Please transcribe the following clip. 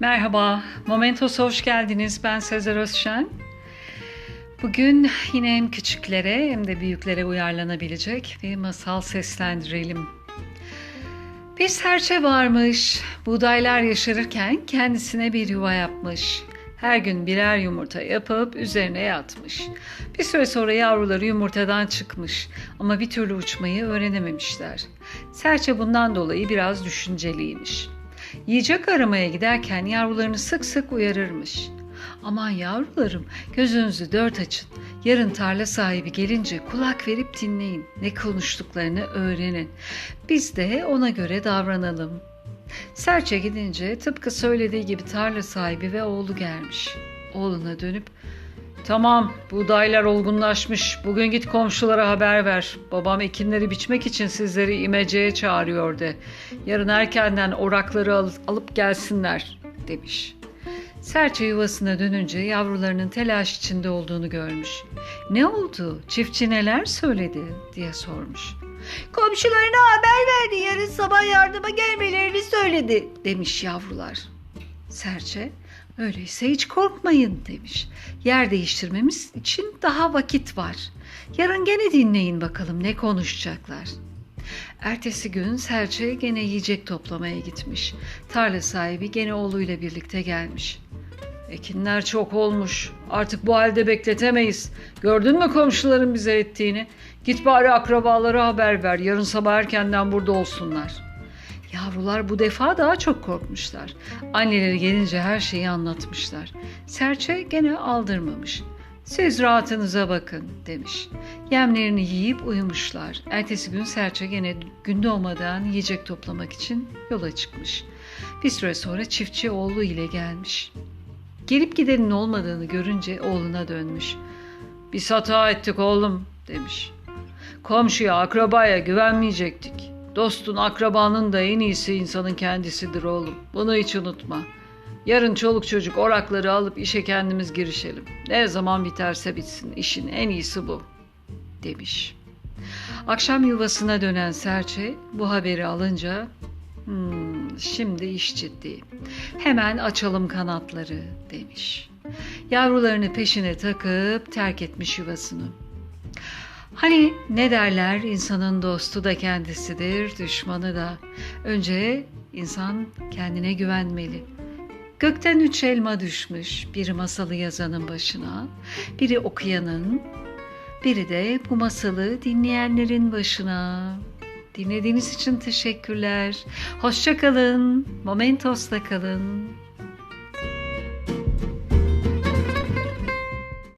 Merhaba, Momentos'a hoş geldiniz. Ben Sezer Özşen. Bugün yine hem küçüklere hem de büyüklere uyarlanabilecek bir masal seslendirelim. Bir serçe varmış, buğdaylar yaşarırken kendisine bir yuva yapmış. Her gün birer yumurta yapıp üzerine yatmış. Bir süre sonra yavruları yumurtadan çıkmış ama bir türlü uçmayı öğrenememişler. Serçe bundan dolayı biraz düşünceliymiş. Yiyecek aramaya giderken yavrularını sık sık uyarırmış. Aman yavrularım gözünüzü dört açın. Yarın tarla sahibi gelince kulak verip dinleyin. Ne konuştuklarını öğrenin. Biz de ona göre davranalım. Serçe gidince tıpkı söylediği gibi tarla sahibi ve oğlu gelmiş. Oğluna dönüp Tamam, buğdaylar olgunlaşmış. Bugün git komşulara haber ver. Babam ekinleri biçmek için sizleri imeceye çağırıyor de. Yarın erkenden orakları al- alıp gelsinler, demiş. Serçe yuvasına dönünce yavrularının telaş içinde olduğunu görmüş. Ne oldu? Çiftçi neler söyledi? diye sormuş. Komşularına haber verdi. Yarın sabah yardıma gelmelerini söyledi. demiş yavrular. Serçe, öyleyse hiç korkmayın demiş. Yer değiştirmemiz için daha vakit var. Yarın gene dinleyin bakalım ne konuşacaklar. Ertesi gün Serçe gene yiyecek toplamaya gitmiş. Tarla sahibi gene oğluyla birlikte gelmiş. Ekinler çok olmuş. Artık bu halde bekletemeyiz. Gördün mü komşuların bize ettiğini? Git bari akrabalara haber ver. Yarın sabah erkenden burada olsunlar. Yavrular bu defa daha çok korkmuşlar. Anneleri gelince her şeyi anlatmışlar. Serçe gene aldırmamış. Siz rahatınıza bakın demiş. Yemlerini yiyip uyumuşlar. Ertesi gün Serçe gene gün doğmadan yiyecek toplamak için yola çıkmış. Bir süre sonra çiftçi oğlu ile gelmiş. Gelip gidenin olmadığını görünce oğluna dönmüş. Biz hata ettik oğlum demiş. Komşuya, akrabaya güvenmeyecektik. Dostun, akrabanın da en iyisi insanın kendisidir oğlum. Bunu hiç unutma. Yarın çoluk çocuk orakları alıp işe kendimiz girişelim. Ne zaman biterse bitsin. İşin en iyisi bu." demiş. Akşam yuvasına dönen serçe bu haberi alınca "Hmm, şimdi iş ciddi. Hemen açalım kanatları." demiş. Yavrularını peşine takıp terk etmiş yuvasını. Hani ne derler insanın dostu da kendisidir, düşmanı da. Önce insan kendine güvenmeli. Gökten üç elma düşmüş, biri masalı yazanın başına, biri okuyanın, biri de bu masalı dinleyenlerin başına. Dinlediğiniz için teşekkürler. Hoşça kalın. Momentos'ta kalın.